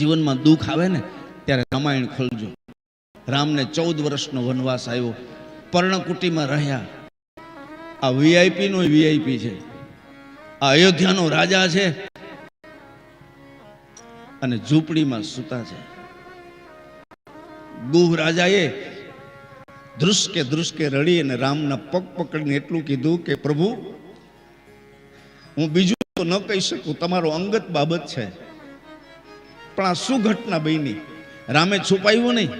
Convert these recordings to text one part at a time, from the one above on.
જીવનમાં દુઃખ આવે ને, ત્યારે રામાયણ ખોલજો. રામને ચૌદ વર્ષનો વનવાસ આવ્યો પર્ણકુટીમાં રહ્યા. આ વીઆઈપીનો વીઆઈપી છે. આ અયોધ્યાનો રાજા છે. અને ઝૂંપડીમાં સૂતા છે. ગુહ રાજાએ ધ્રુસકે ધ્રુસકે રડી અને રામના પગ પકડીને એટલું કીધું કે, પ્રભુ, હું બીજું તો ન કહી શકું. તમારો અંગત બાબત છે. પણ આ શું ઘટના બની? રામે છુપાયું નહીં.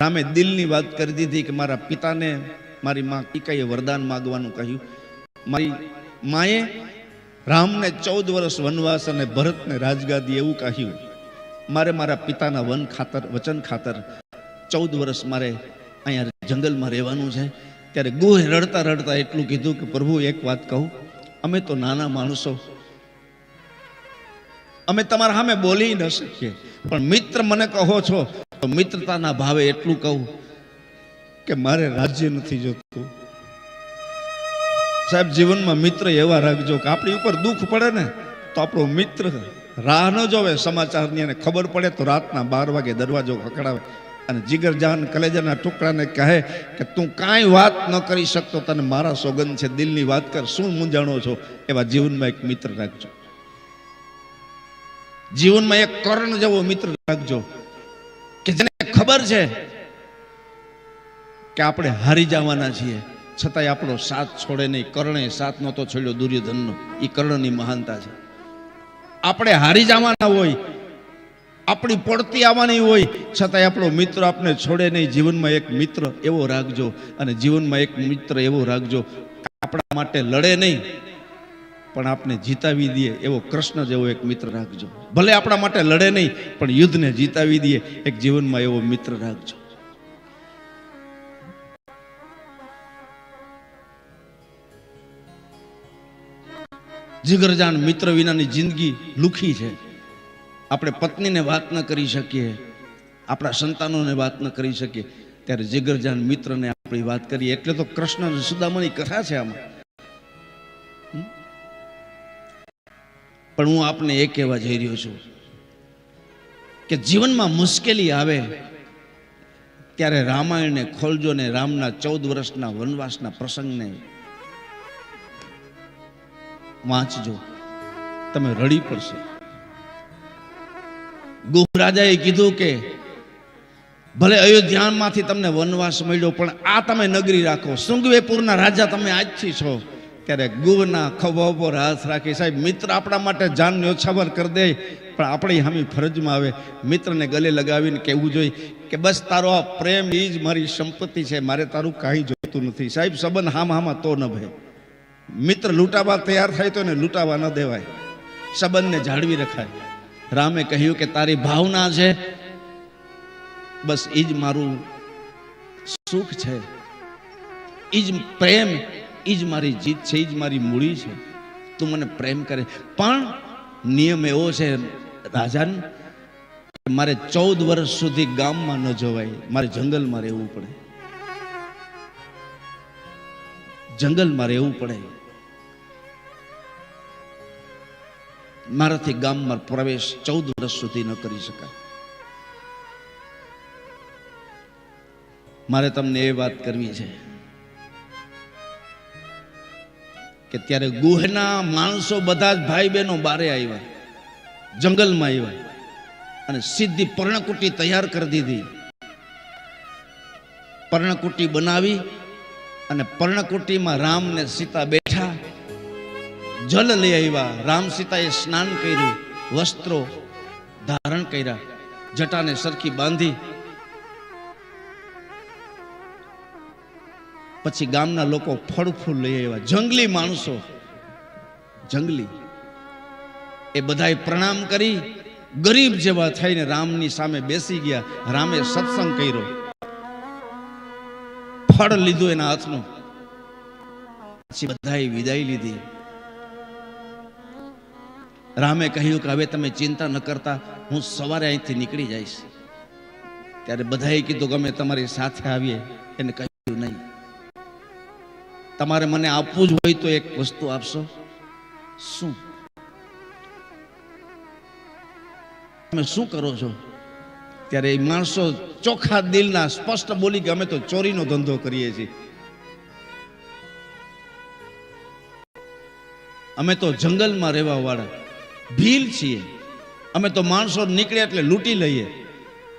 રામે દિલની વાત કરી દીધી કે મારા પિતાને, મારી માં કીકાએ વરદાન માગવાનું કહ્યું. મારી માએ રામને ચૌદ વર્ષ વનવાસ અને ભરતને રાજગાદી એવું કહ્યું. મારે મારા પિતાના વન ખાતર, વચન ખાતર ચૌદ વર્ષ મારે અહીંયા જંગલમાં રહેવાનું છે. ત્યારે ગુહે રડતા રડતા એટલું કીધું કે પ્રભુ એક વાત કહું, અમે તો નાના માણસો અમે તમારા સામે બોલી ન શકીએ. પણ મિત્ર મને કહો છો, તો મિત્રતાના ભાવે એટલું કહું કે મારે રાજ્ય નથી જોતું. સાહેબ, જીવનમાં મિત્ર એવા રાખજો કે આપણી ઉપર દુઃખ પડે ને, તો આપણો મિત્ર રાહ ન જોવે, સમાચારની અને ખબર પડે તો રાતના બાર વાગે દરવાજો ખકડાવે અને જીગર જાન કલેજાના ટુકડાને કહે કે તું કાંઈ વાત ન કરી શકતો, તને મારા સોગંદ છે, દિલની વાત કર, શું મૂંઝાણો છો? એવા જીવનમાં એક મિત્ર રાખજો. જીવનમાં એક કર્ણ જેવો મિત્ર રાખજો. કે જેને ખબર છે કે આપણે હારી જવાના છીએ, છતાંય આપણો સાથ છોડે નહીં. કર્ણે સાથ નહોતો છોડ્યો દુર્યોધનનો. એ કર્ણની મહાનતા છે. આપણે હારી જવાના હોય, આપણી પડતી આવવાની હોય, છતાંય આપણો મિત્ર આપણે છોડે નહીં. જીવનમાં એક મિત્ર એવો રાખજો અને જીવનમાં એક મિત્ર એવો રાખજો આપણા માટે લડે નહીં. પણ આપણે જીતાવી દઈએ એવો કૃષ્ણ જેવો એક મિત્ર રાખજો. ભલે આપણા માટે લડે નહીં, પણ યુદ્ધને જીતાવી દઈએ એક જીવનમાં એવો મિત્ર રાખજો. જીગરજાન મિત્ર વિનાની જિંદગી લુખી છે. આપણે પત્નીને વાત ન કરી શકીએ, આપણા સંતાનોને વાત ન કરી શકીએ. ત્યારે જીગરજાન મિત્રને આપણી વાત કરીએ. એટલે તો કૃષ્ણ સુદામાની કથા છે આમાં? પણ હું આપને એ કહેવા જઈ રહ્યો છું કે જીવનમાં મુશ્કેલી આવે ત્યારે રામાયણને ખોલજો ને રામના ચૌદ વર્ષના વનવાસના પ્રસંગને વાંચજો. તમે રડી પડશો. ગુહરાજાએ કીધું કે ભલે અયોધ્યામાંથી તમને વનવાસ મળ્યો, પણ આ તમે નગરી રાખો. સુંગવેપુરના રાજા તમે આજથી છો. ત્યારે ગુના ખભા ઉપર હાથ રાખી, સાહેબ, મિત્ર આપણા માટે જાન ન્યોછાવર કરી દે, પણ આપણી હામી ફરજમાં આવે. મિત્રને ગલે લગાવીને કહેવું જોઈએ કે, બસ તારો આ પ્રેમ એ જ મારી સંપત્તિ છે, મારે તારું કાંઈ જોતું નથી. સાહેબ, સંબંધ હામ હામાં તો ન ભાઈ મિત્ર લૂંટાવા તૈયાર થાય તો એને લૂંટાવા ન દેવાય. સંબંધને જાળવી રખાય. રામે કહ્યું કે, તારી ભાવના છે, બસ એ જ મારું સુખ છે. એ જ પ્રેમ એ જ મારી જીત છે એ જ મારી મૂડી છે. તું મને પ્રેમ કરે. પણ નિયમ એવો છે, રાજાન મારે ચૌદ વર્ષ સુધી ગામમાં ન જવાય. મારે જંગલમાં રહેવું પડે. જંગલમાં રહેવું પડે. મારાથી ગામમાં પ્રવેશ ચૌદ વર્ષ સુધી ન કરી શકાય. મારે તમને એ વાત કરવી છે. કે ત્યારે ગુહના માણસો બધા જ ભાઈ બહેનો બારે આવ્યા. જંગલમાં આવ્યા. અને સીધી પર્ણકુટી તૈયાર કરી દીધી. પર્ણકુટી બનાવી અને પર્ણકુટીમાં રામ ને સીતા બેઠા. જલ લઈ આવ્યા. રામ સીતાએ સ્નાન કર્યું. વસ્ત્રો ધારણ કર્યા. જટાને સરખી બાંધી. પછી ગામના લોકો ફળ ફૂલ લઈ આવ્યા. જંગલી માણસો. જંગલી. એ બધાએ પ્રણામ કરી. ગરીબ જેવા થઈને રામની સામે બેસી ગયા. રામે સત્સંગ કર્યો. ફળ લીધું એના હાથનું. પછી બધાએ વિદાય લીધી. રામે કહ્યું કે હવે તમે ચિંતા ન કરતા, હું સવારે અહીંથી નીકળી જઈશ. ત્યારે બધાએ કીધું કે અમે તમારી સાથે આવીએ. એને કહ્યું નહીં. તમારે મને આપવું જ હોય તો એક વસ્તુ આપશો? શું? તમે શું કરો છો? ત્યારે એ માણસો ચોખ્ખા દિલના સ્પષ્ટ બોલી કે અમે તો ચોરીનો ધંધો કરીએ છીએ. અમે તો જંગલમાં રહેવા વાળા ભીલ છીએ. અમે તો માણસો નીકળે એટલે લૂંટી લઈએ.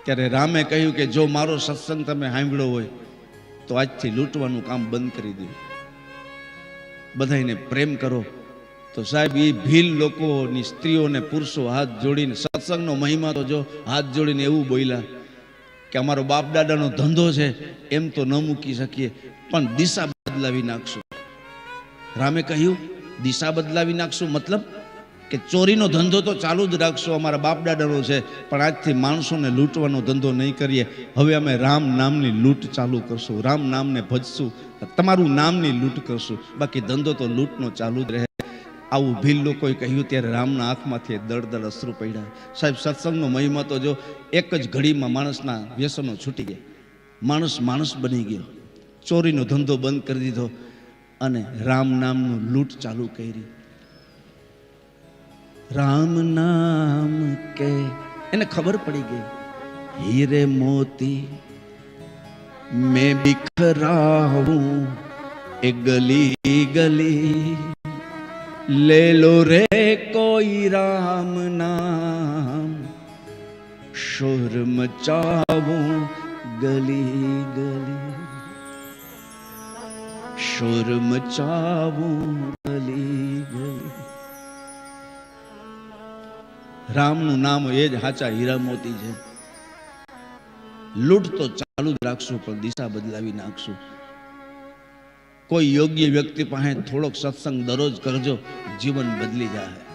ત્યારે રામે કહ્યું કે જો મારો સત્સંગ તમે સાંભળ્યો હોય, તો આજથી લૂંટવાનું કામ બંધ કરી દો. બધાને પ્રેમ કરો. તો સાહેબ એ ભીલ લોકોની સ્ત્રીઓને પુરુષો હાથ જોડીને, સત્સંગનો મહિમા તો જો હાથ જોડીને એવું બોલ્યા કે અમારો બાપ દાદાનો ધંધો છે, એમ તો ન મૂકી શકીએ, પણ દિશા બદલાવી નાખશું. રામે કહ્યું, દિશા બદલાવી નાખશું? મતલબ કે ચોરીનો ધંધો તો ચાલુ જ રાખશો, અમારા બાપ દાદાનો છે, પણ આજથી માણસોને લૂંટવાનો ધંધો નહીં કરીએ. હવે અમે રામ નામની લૂંટ ચાલુ કરશું, રામ નામને ભજશું, તમારું નામની લૂંટ કરશું. બાકી ધંધો તો લૂંટનો ચાલુ જ રહે. આવું ભીલ લોકોએ કહ્યું ત્યારે રામના આંખમાંથી દળદળ અશ્રુ પડ્યા. સાહેબ, સત્સંગનો મહિમા તો જો એક જ ઘડીમાં માણસના વ્યસનો છૂટી ગયા. માણસ માણસ બની ગયો. ચોરીનો ધંધો બંધ કરી દીધો અને રામ નામનું લૂંટ ચાલુ કરી. રામ નામ કે એને ખબર પડી ગઈ હીરે મોતી મેં बिखराऊं ए गली गली ले लो रे कोई राम नाम शोर मचाऊं गली गली शोर मचाऊं गली રામનું નામ એ જ સાચા હીરા મોતી છે. લૂંટ તો ચાલુ જ રાખશું, પણ દિશા બદલાવી નાખશું. કોઈ યોગ્ય વ્યક્તિ પાસે થોડોક સત્સંગ દરરોજ કરજો, જીવન બદલી જાય.